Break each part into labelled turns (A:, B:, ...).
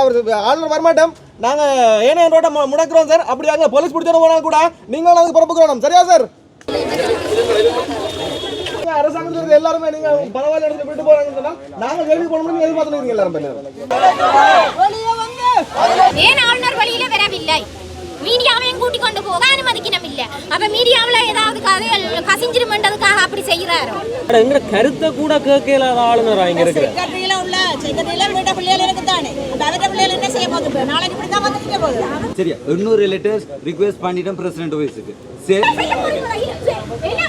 A: அவர் ஆளுநர் வரமாட்டோம். நாங்க ஏனைய ரோட்டை முடக்கிறோம் சார். அப்படி அங்கே போலீஸ் பிடிச்சவங்க போனா கூட நீங்களும் அதுக்கு பிறப்புக்கிறோம் சரியா சார்? அரசாங்கத்தில் எல்லாருமே நீங்க பரவாயில்ல இடத்துல விட்டு போறாங்கன்னு சொன்னா நாங்க வேலைக்கு போகணும்னு எதிர்பார்த்துட்டு எல்லாரும்
B: ஏன் ஆளுநர் வழியில வரவில்லை? மீடியாவையும் கூட்டிக் கொண்டு போக அனுமதிக்கணும் இல்ல அப்ப மீடியாவுல ஏதாவது கதைகள் கசிஞ்சிருமென்றதுக்காக அப்படி செய்யறாரோ
C: எங்க கருத்தை கூட கேட்கல ஆளுநரா இங்க
D: போகுது?
E: சரியா இன்னொரு லெட்டர்ஸ் ரிக்வெஸ்ட் பண்ணிட்டோம் பிரசிடென்ட் ஆஃபீஸுக்கு சரி.
A: நிலவரம் என்ன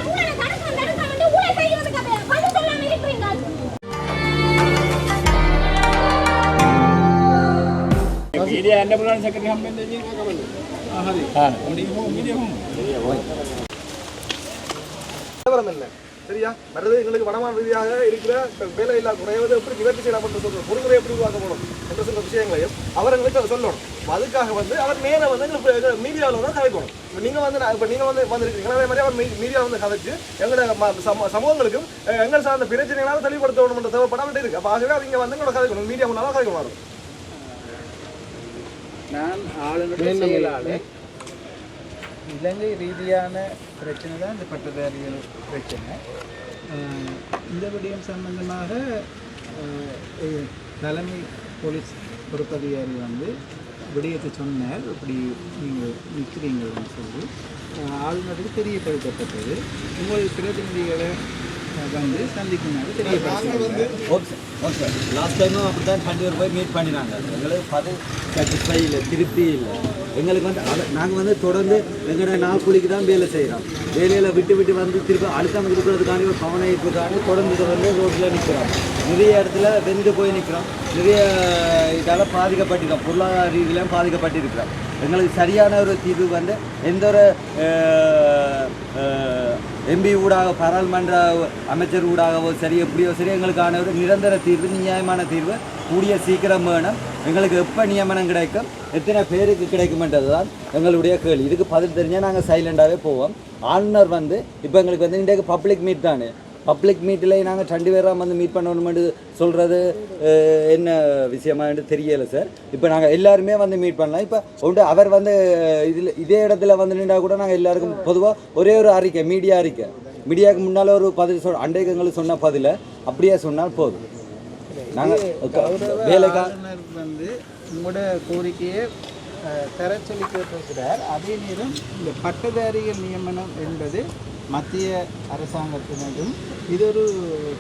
A: சரியா? மற்றது எங்களுக்கு வடமான ரீதியாக இருக்கிற வேலை இல்லா குறைவது எப்படி நிவர்த்தி செய்யப்பட்டு சொல்ற பொறுமுறை எப்படி உருவாக்கப்படும்? என்று சொல்ற விஷயங்களையும் அவர் எங்களுக்கு சொல்லணும். அதுக்காக வந்து அவர் நேரா வந்து எங்களுக்கு மீடியாவில் வந்து கதைக்கணும் இப்போ நீங்கள் வந்து நான் இப்போ நீங்கள் வந்து வந்திருக்கீங்க. அதே மாதிரி அவர் மீடியா வந்து கதைச்சு எங்களோட ம- சம- சமூகங்களுக்கும் எங்கள் சார்ந்த பிரச்சனைகளாக தெளிவுபடுத்தணும் என்ற தேவைப்படாமல் இருக்கு. அப்போ ஆகவே அவங்க வந்து எங்களோட கதைக்கணும் மீடியா முன்னாலும் கதைக்கணும் வரும்
F: நான் ஆளுநருடைய செயலாளர். இலங்கை ரீதியான பிரச்சனை தான் இந்த பட்டதாரிகள் பிரச்சனை. இந்த விடயம் சம்பந்தமாக தலைமை போலீஸ் பொறுப்பதிகாரி வந்து விடயத்தை சொன்னார். இப்படி நீங்கள் நிற்கிறீங்கன்னு சொல்லி ஆளுநருக்கு தெரியப்படுத்தப்பட்டது. உங்கள் பிரதிநிதிகளை வந்து சந்திக்குமாறு தெரியப்படுத்தப்பட்டது
E: லாஸ்ட் டைமும் அப்படி தான் ரெண்டு போய் மீட் பண்ணினாங்க. எங்களுக்கு பதவி சாட்டிஸ்ஃபை இல்லை திருப்தி இல்லை. எங்களுக்கு வந்து அதை நாங்கள் வந்து தொடர்ந்து எங்களோட நாக்குழிக்கு தான் வேலை செய்கிறோம் வேலையில் விட்டு விட்டு வந்து திருப்பி அழுத்தம் கொடுக்கறதுக்காண்டி ஒரு கவனம் ஈர்ப்புக்காண்டி தொடர்ந்து தொடர்ந்து ரோட்டில் நிற்கிறோம் நிறைய இடத்துல வெந்து போய் நிற்கிறோம் நிறைய இதால் பாதிக்கப்பட்டிருக்கோம். பொருளாதார ரீதியிலும் பாதிக்கப்பட்டிருக்கிறோம். எங்களுக்கு சரியான ஒரு தீர்வு வந்து எந்த ஒரு எம்பி ஊடாக பாராளுமன்ற அமைச்சர் ஊடாகவோ சரி எப்படியோ சரி எங்களுக்கான ஒரு நிரந்தர தீர்வு நியாயமான தீர்வு கூடிய சீக்கிரம் வேணும். எங்களுக்கு எப்போ நியமனம் கிடைக்கும் எத்தனை பேருக்கு கிடைக்குமென்றது தான் எங்களுடைய கேள்வி. இதுக்கு பதில் தெரிஞ்சால் நாங்கள் சைலண்டாகவே போவோம். ஆளுநர் வந்து இப்போ எங்களுக்கு வந்து இன்றைக்கு பப்ளிக் மீட் தானே. பப்ளிக் மீட்டில் நாங்கள் ரெண்டு பேராக வந்து மீட் பண்ணணுமென்று சொல்கிறது என்ன விஷயமான்னு தெரியலை சார் இப்போ நாங்கள் எல்லாருமே வந்து மீட் பண்ணலாம். இப்போ உண்டு அவர் வந்து இதில் இதே இடத்துல வந்து நின்றா கூட நாங்கள் எல்லாருக்கும் பொதுவாக ஒரே ஒரு அறிக்கை மீடியா அறிக்கை. மீடியாவுக்கு முன்னால் ஒரு பதில் சொல் அண்டைக்கு எங்களுக்கு சொன்ன பதிலை அப்படியே சொன்னால் போதும். நாங்கள் வேலைக்கா
F: வந்து உங்களோட கோரிக்கையை தர சொல்லி கேட்டிருக்கிறார். அதே நேரம் இந்த பட்டதாரிகள் நியமனம் என்பது மத்திய அரசாங்கத்தினதும் இது ஒரு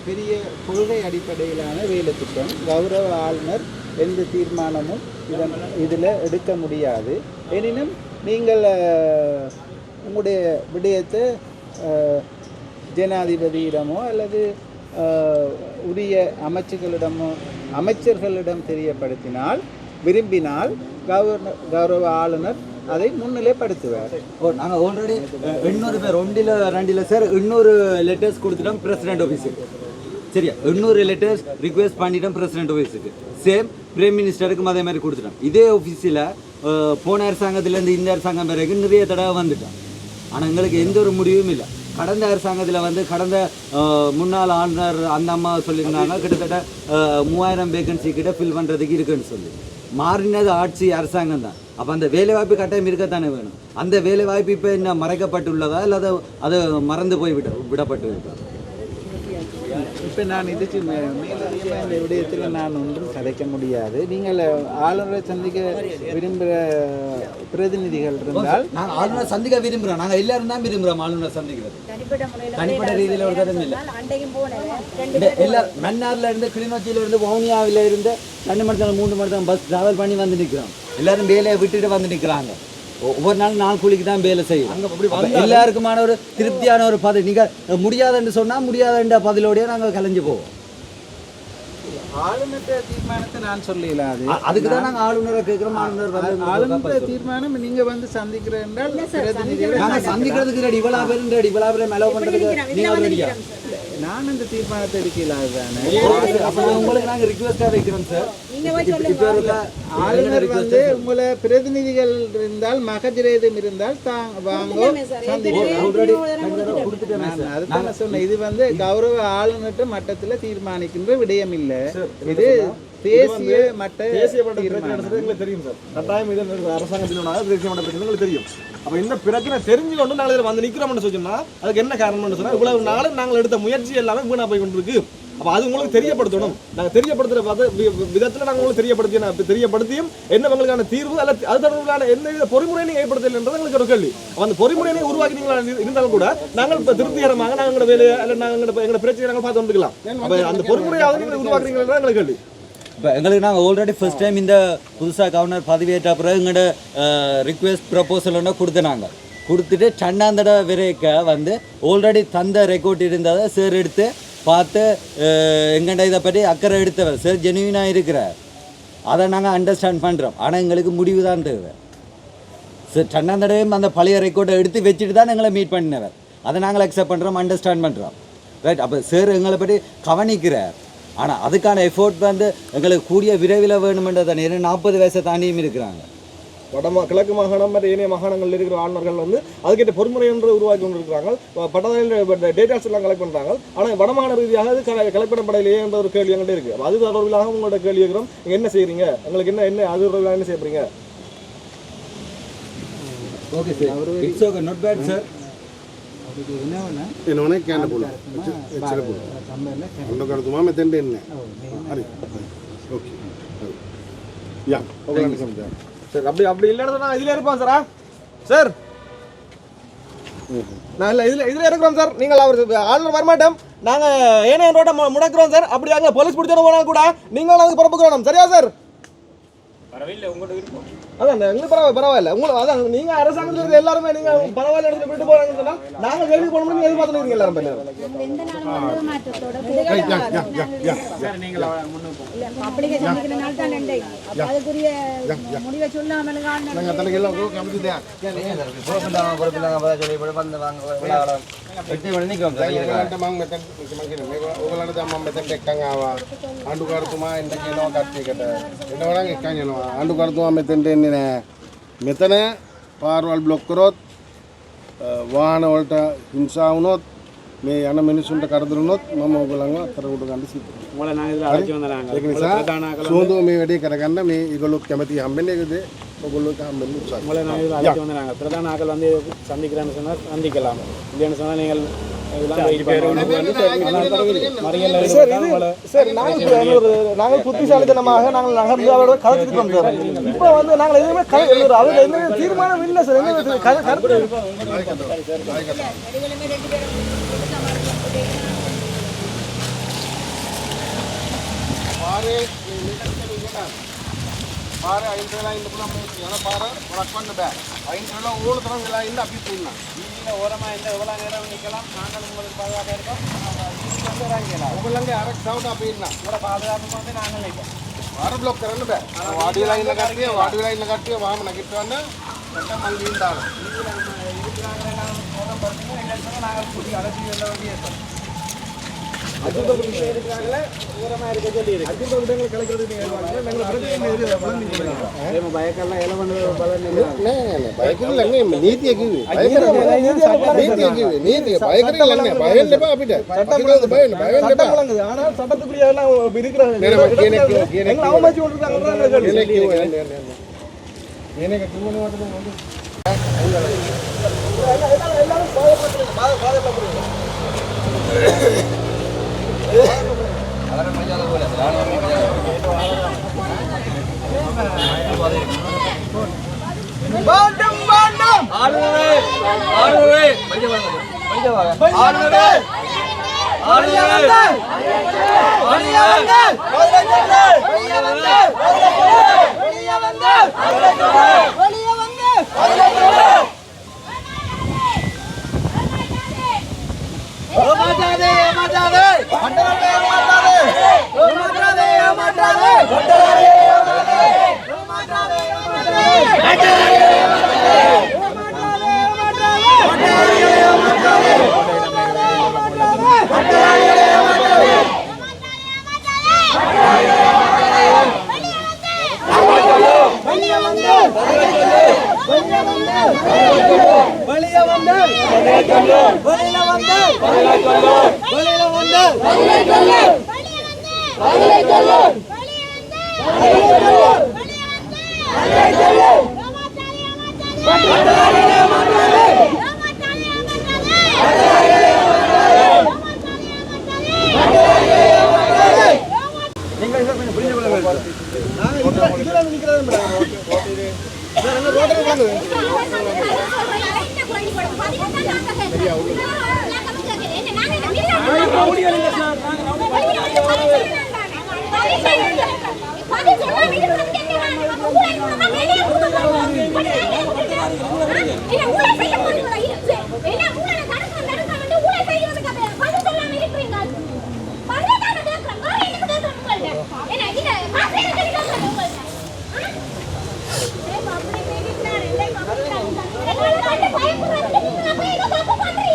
F: பெரிய கொள்கை அடிப்படையிலான வேலை திட்டம் கௌரவ ஆளுநர் எந்த தீர்மானமும் இதன் இதில் எடுக்க முடியாது. எனினும் நீங்கள் உங்களுடைய விடயத்தை ஜனாதிபதியிடமோ அல்லது உரிய அமைச்சுகளிடமோ அமைச்சர்களிடம் தெரியப்படுத்தினால் விரும்பினால் கவர்னர் கௌரவ ஆளுநர் அதை முன்னிலைப்படுத்துவார்
E: ஓ நாங்கள் ஆல்ரெடி இன்னொரு பேர் ஒன்றில் ரெண்டில் சார் இன்னொரு லெட்டர்ஸ் கொடுத்துட்டோம் பிரசிடென்ட் ஆஃபீஸுக்கு சரியா? இன்னொரு லெட்டர்ஸ் ரிக்வெஸ்ட் பண்ணிட்டோம் பிரசிடென்ட் ஆஃபீஸுக்கு சேம் பிரைம் மினிஸ்டருக்கும் அதே மாதிரி கொடுத்துட்டோம். இதே ஆஃபீஸில் போன அரசாங்கத்துலேருந்து இந்த அரசாங்கம் பிறகு நிறைய தடவை வந்துட்டோம். ஆனால் எங்களுக்கு எந்த ஒரு முடிவும் இல்லை. கடந்த அரசாங்கத்தில் வந்து கடந்த முன்னாள் ஆளுநர் அந்த அம்மா சொல்லியிருந்தாங்க கிட்டத்தட்ட மூவாயிரம் வேகன்சி கிட்ட ஃபில் பண்ணுறதுக்கு இருக்குன்னு சொல்லி. மாறினது ஆட்சி அரசாங்கம் தான். அப்போ அந்த வேலைவாய்ப்பு கட்டாயம் இருக்கத்தானே வேணும்? அந்த வேலைவாய்ப்பு இப்போ என்ன மறைக்கப்பட்டுள்ளதா? இல்லை அதை அது மறந்து போய் விட விடப்பட்டு இருக்கா?
F: இப்போ நான் இதுக்கு மேலதிகமாக இந்த விடயத்தில் நான் ஒன்றும் கதைக்க முடியாது. நீங்கள் ஆளுநரை சந்திக்க விரும்புகிற பிரதிநிதிகள் இருந்தால்
E: நாங்கள் ஆளுநர் சந்திக்க விரும்புகிறோம் நாங்கள் எல்லாரும் தான் விரும்புகிறோம் ஆளுநர் சந்திக்கிறது. தனிப்பட்ட ரீதியில் ஒரு தரம் இல்லை. எல்லா மன்னார்ல இருந்து கிளிநொச்சியில இருந்து வவுனியாவில இருந்து ரெண்டு மணி நேரம் மூணு மணி நேரம் பஸ் டிராவல் பண்ணி வந்து நிற்கிறோம் எல்லாரும் வேலையை விட்டுட்டு வந்து நிற்கிறாங்க ஒவ்வொரு நாள் நாள் கூலிக்கு தான் வேலை செய்யும் எல்லாருக்குமான ஒரு திருப்தியான ஒரு பதில். நீங்க முடியாதுன்னு சொன்னா முடியாதுன்ற பதிலோடய நாங்கள் கலைஞ்சு போவோம்.
F: ஆளுநர் தீர்மானத்தை நான் சொல்லலாது
E: அ- அதுக்கு தான் நாங்கள் ஆளுநரை கேட்குறோம் ஆளுநர் வந்து
F: ஆளுநர் தீர்மானம் நீங்க வந்து சந்திக்கிற என்றால் பிரதிநிதிகளை
E: நாங்க சந்திக்கிறதுக்கு ரெடி இவ்வளோ ரெடி இவ்வளோ பேரும் மெலவு பண்ணுறதுக்கு நீங்கள் ரெடியா
F: நான் இந்த தீர்மானத்தை எடுக்கலாது தானே.
E: அப்போ உங்களுக்கு நாங்கள் ரிக்வெஸ்ட்டாக வைக்கிறோம் சார்.
F: ஆளுநர் வந்து உங்களை பிரதிநிதிகள் இருந்தால் மகஜரேதம் இருந்தால் தாங்க வாங்க
E: ஆல்ரெடி கொடுத்துட்டேன்.
F: நான் அதுதான் சொன்னேன். இது வந்து கௌரவ ஆளுநர் மட்டத்தில் தீர்மானிக்கின்ற விடயம் இல்லை இது தேசிய மட்ட
A: தேசிய மட்ட பிரச்சனை எங்களுக்கு தெரியும் சார். கட்டாயம் இது அரசாங்கத்தினோட தேசிய மட்ட பிரச்சனை எங்களுக்கு தெரியும். அப்ப இந்த பிரச்சனை தெரிஞ்சு கொண்டு நாங்கள் இதில் வந்து நிக்கிறோம்னு சொன்னோம்னா அதுக்கு என்ன காரணம்னு சொன்னா இவ்வளவு நாள் நாங்கள் எடுத்த முயற்சி எல்லாமே வீணா போய் கொண்டிருக்கு. அப்போ அது உங்களுக்கு தெரியப்படுத்தணும். நாங்கள் தெரியப்படுத்துகிற பார்த்து வி- நாங்கள் விதத்துல உங்களுக்கு தெரியப்படுத்தி தெரியப்படுத்தியும் என்ன உங்களுக்கான தீர்வு அல்ல அது தொடர்பான எந்த வித பொறிமுறை ஏற்படுத்தலைன்றது எங்களுக்கு ஒரு கேள்வி. அந்த பொறிமுறையை உருவாக்கினீங்களா இருந்தாலும் கூட நாங்கள் இப்போ திருப்திகரமாக நாங்கள் எங்களோட வேலையை அல்ல நாங்கள் எங்களோட எங்களோட பிரச்சனை நாங்கள் பார்த்து வந்துக்கலாம். அப்போ அந்த பொறிமுறையாவது நீங்கள் உருவாக்குறீங்களா எங்களுக்கு கேள்வி.
E: இப்போ எங்களுக்கு நாங்கள் ஆல்ரெடி ஃபர்ஸ்ட் டைம் இந்த புதுசாக கவர்னர் பதவியேற்ற பிறகு எங்களோட ரிக்வெஸ்ட் ப்ரப்போசல் ஒன்று கொடுத்தனாங்க கொடுத்துட்டு சண்டாந்தட விரைக்க வந்து ஆல்ரெடி தந்த ரெக்கார்ட் இருந்ததை சேர் எடுத்து பார்த்து எங்கள்கிட்ட இதை பற்றி அக்கறை எடுத்தவர் சார் ஜெனுவினாக இருக்கிறார். அதை நாங்கள் அண்டர்ஸ்டாண்ட் பண்ணுறோம் ஆனால் எங்களுக்கு முடிவு தான் தேவை. சார் சண்டாந்தடையும் அந்த பழைய ரெக்கார்டை எடுத்து வச்சுட்டு தான் எங்களை மீட் பண்ணினவர். அதை நாங்கள் அக்செப்ட் பண்ணுறோம் அண்டர்ஸ்டாண்ட் பண்ணுறோம் ரைட் அப்போ சார் எங்களை பற்றி கவனிக்கிறார். ஆனால் அதுக்கான எஃபோர்ட் வந்து எங்களுக்கு கூடிய விரைவில் வேணுமென்றதை நாற்பது வயசை தாண்டியும் இருக்கிறாங்க.
A: வடமா கிழக்கு மாகாணம் மற்ற ஏனைய மாகாணங்களில் இருக்கிற ஆளுநர்கள் வந்து அதுக்கேற்ற பொறுமுறை என்று உருவாக்கி கொண்டிருக்கிறாங்க. பட்டதாரியில் டேட்டாஸ் எல்லாம் கலெக்ட் பண்ணுறாங்க ஆனால் வடமாகாண ரீதியாக அது கலெக்ட் பண்ணப்படலையே என்ற ஒரு கேள்வி எங்கள்கிட்ட இருக்குது அது தொடர்பிலாக உங்களோட கேள்வி இருக்கிறோம் நீங்கள் என்ன செய்கிறீங்க உங்களுக்கு என்ன என்ன அது தொடர்பிலாக என்ன
G: செய்யப்படுறீங்க okay sir. It's okay. Not bad sir ಇನ್ನೊನೆ
A: சரி அப்படி அப்படி இல்லைன்னு நான் இதுல இருப்போம் சாரா சார் நான் இல்லை இதில் இதில் இருக்கிறோம் சார் நீங்கள் அவர் ஆளுநர் வரமாட்டோம். நாங்கள் ஏனைய ரோட்டை முடக்கிறோம் முடக்குறோம் சார் அப்படி அங்கே போலீஸ் பிடிச்சோன்னு போனால் கூட நீங்களும் அதுக்கு பிறப்புக்கிறோம் சரியா சார் அதான்? எங்களுக்கு பரவாயில்ல பரவாயில்ல. உங்களுக்கு அதான் நீங்க அரசாங்கத்தில் இருக்கிற எல்லாருமே நீங்க பரவாயில்ல இடத்துல விட்டு போறாங்கன்னு சொன்னா நாங்க ஜெயிலுக்கு போகணும்னு நீங்க எதிர்பார்த்துட்டு எல்லாரும் பண்ணி
B: எந்த நாளும் வந்து மாற்றத்தோட
D: அப்படியே சந்திக்கிறனால தான் நன்றி அப்ப அதுக்குரிய முடிவை சொல்லாமல் காரணம்
G: නං අතන ගිහලා ඔක කැමති දෙයක් ඔයගලන්ට මම මෙතන මම කියන්නේ මේක ඔයගලන්ට දැන් මම මෙතනට එක්කන් ආවා ආණ්ඩුකාරතුමා එන්න කියනවා කට්ටියකට එනවා නම් එක්කන් යනවා ආණ්ඩුකාරතුමා මෙතනට එන්නේ නැහැ මෙතන පාරවල් බ්ලොක් කරොත් අ, වාහන වලට හිංසා වුණොත් මේ යන මිනිසුන්ට කරදර වුණොත් මම ඔයගලන්ව අතරට ගන්න සිද්ධ
F: உங்களை நாங்கள் இதில் அழைச்சி வந்தாங்க
G: ඒක නිසා සුවඳුව මේ වැඩේ කරගන්න මේ ඒගොල්ලෝ කැමති හම්බෙන්නේ ඒකද ඔයගොල්ලෝට හම්බෙන්න උත්සාහ
F: உங்களை நாங்கள் இதில் அழைச்சி வந்தாங்க பிரதான ஆக்கள் வந்து சந்திக்கிறேன்னு சொன்னால் சந்திக்கலாம் இல்லைன்னு சொன்னால் நீங்கள்
A: நாங்கள் புத்திசாலித்தனமாக நாங்கள் நகர்ந்து அவரோட கலந்துட்டு வந்தோம். இப்போ வந்து நாங்கள் எதுவுமே அவர் எந்த தீர்மானம் இல்லை சார். எந்த கருத்து
G: பாரு ಐದು ವೇಳ ಇಂದ ಪಾರ ಒಂದು ಅಕೌಂಟ್ ಬ್ಯಾಗ್ ಐದು ವೇಳ ಏಳು ತರ ವೇಳ ಇಂದ ಅಪ್ಪಿಟ್ಟು
F: இந்த ஓரமாக எந்த எவ்வளோ நேரம் நிற்கலாம் நாங்கள் உங்களுக்கு பாதுகாப்பாக இருக்கோம் வந்து இறங்கிக்கலாம் உங்களுக்கு அரக்கு சவுண்ட் அப்படின்னா
G: உங்களோட பாதுகாப்புக்கு வந்து நாங்கள் நிற்கிறோம் வாரம் பிளாக் கரண்ட் பே. வாடி லைனில் கட்டி வாடி லைனில் கட்டி வாங்க நக்கிட்டு வந்து மொத்தம் மல்லியும் தான் இருக்கிறாங்க நாங்கள் நாங்கள்
A: அடைச்சி
G: வேண்டிய
A: அஜிப ஆனால் சட்டத்துக்குரியெல்லாம்
G: வேண்டும் வேண்டும் ஆளுநரே ஆளுநரே மனிதவாக ஆளுநரே ஆளுநரே வெளியே வந்து வெளியே
A: வந்து வெளியே வந்து வெளியே வந்து வெளியே வந்து ஏமாற்றாதே மண்டலத்தை ஏமாற்றாதே ஏமாற்றாதே ஏமாற்றாதே மண்டலத்தை ஏமாற்றாதே ஏமாற்றாதே ஏமாற்றாதே வெளிய வந்து வெளியில வந்து வெளியில வந்து நீங்கள் இதை கொஞ்சம் புரிந்து கொள்ள உட்காந்து நாங்கள் இதுல இதுல வந்து நிற்கிறது மேடம் ரோட்டில் ரோட்டில் உட்காந்து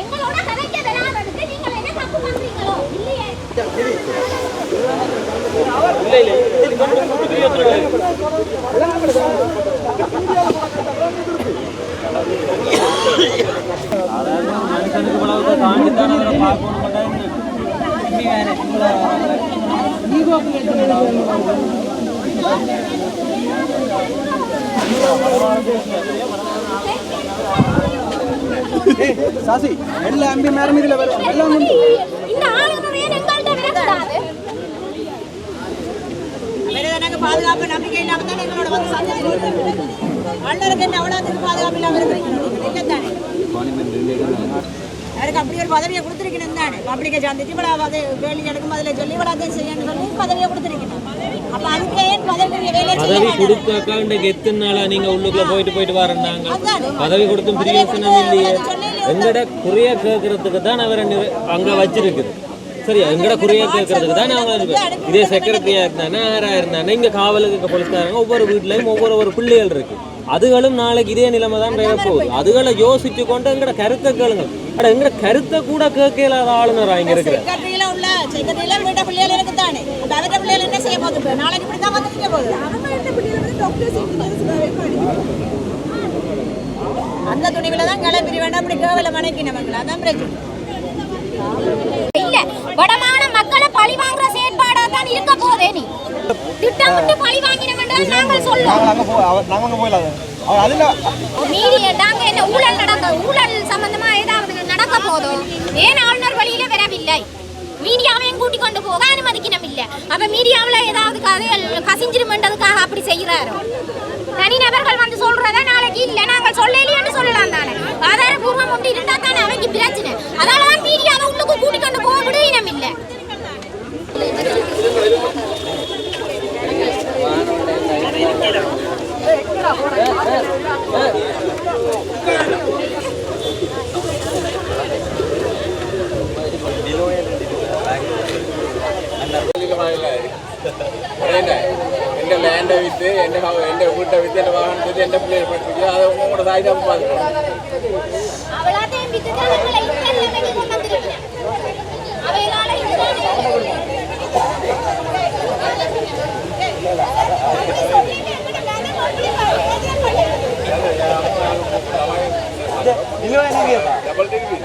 B: எங்களோட கதைக்க விளையாடுறதுக்கு நீங்கள் என்ன தப்பு பண்றீங்களோ இல்லையே
C: தானே அவரை பார்க்கணும் மாட்டாங்க
A: சாசி எல்லா அம்பி மேரம் இதில் வரும் எல்லாம் உண்டு
B: இந்த ஆளுநரே எங்கள்கிட்ட விடக்கூடாது
D: வேற எனக்கு பாதுகாப்பு நம்பிக்கை இல்லாம தானே எங்களோட வந்து சந்தேகம் அண்ணருக்கு என்ன அவ்வளோத்துக்கு பாதுகாப்பு இல்லாம இருக்கிறீங்க இல்லை தானே அவருக்கு அப்படி ஒரு பதவியை கொடுத்துருக்கணும் தானே? பப்ளிக்கை சந்திச்சு இவ்வளோ அது கேள்வி எடுக்கும் அதில் சொல்லி இவ்வளோ செய்யணும்னு சொல்லி பதவியை கொடுத்துருக்கணும். அப்போ அதுக்கு ஏன் பதவி செய்ய
C: பதவி கொடுத்தாக்கா இன்றைக்கு எத்தனை நாளா நீங்க உள்ளுக்குள்ள போயிட்டு போயிட்டு
D: அதானே.
C: பதவி கொடுத்தும் பிரியோசனம் இல்லையே. எங்கட குறைய கேட்கறதுக்கு தான் அவர் அங்க வச்சிருக்குது. சரியா எங்கட குறைய கேட்கறதுக்கு தான் அவங்க இருக்கு. இதே செக்ரட்டரியா இருந்தானே யாரா இருந்தானே இங்க காவலுக்கு இருக்க போலீஸ்காரங்க ஒவ்வொரு வீட்லயும் ஒவ்வொரு ஒரு பிள்ளைகள் இருக்கு. அதுகளும் நாளைக்கு இதே நிலைமை தான் வேற போகுது. அதுகளை யோசிச்சு கொண்டு எங்கட கருத்தை கேளுங்க. அட எங்கட கருத்தை கூட கேட்க இல்லாத ஆளுநரா இங்க இருக்கிற?
D: செக்ரட்டரியில உள்ள செக்ரட்டரியில வீட்ட பிள்ளைகள் இருக்கு தானே அப்ப அவர்ட்ட பிள்ளைகள் என்ன செய்ய போகுது இப்ப? நாளைக்கு இப்படி தான் வந்து நிக்க போகுது. அந்த துணிவில தான் கிளம்பி வேண்டாம் இப்படி கேவல மனைக்கு நமக்கு. அதான் பிரச்சனை.
B: இல்ல வடமான மக்களை பழி வாங்குற செயற்பாடா தான் இருக்க போதே நீ திட்டமிட்டு பழி வாங்கினவன் நாங்கள் சொல்லுவோம்
A: போ அவர்
B: மீடியா நாங்க என்ன ஊழல் நடந்த ஊழல் சம்பந்தமா ஏதாவது நடக்க போதோ? ஏன் ஆளுநர் வழியில வரவில்லை? மீடியாவையும் கூட்டி கொண்டு போக அனுமதிக்கணும் இல்ல அப்ப மீடியாவில ஏதாவது கதைகள் கசிஞ்சிருமென்றதுக்காக அப்படி செய்யறாரு தனிநபர்கள் வந்து சொல்றத நாளைக்கு இல்ல நாங்கள் சொல்லலையேன்னு சொல்லலாம் தானே. ஆதாரபூர்வம் ஒன்று இருந்தா
H: എൻ്റെ വിത്ത് എൻ്റെ എൻ്റെ വീട്ടിലെ വിത്ത് എൻ്റെ വാഹനത്തിൽ എൻ്റെ പിള്ളേരെ പഠിപ്പിക്കുക അത് ഉങ്ങളുടെ
B: സാഹചര്യം
A: ബാധിക്കണം ഡബിൾ ഡിഗ്രി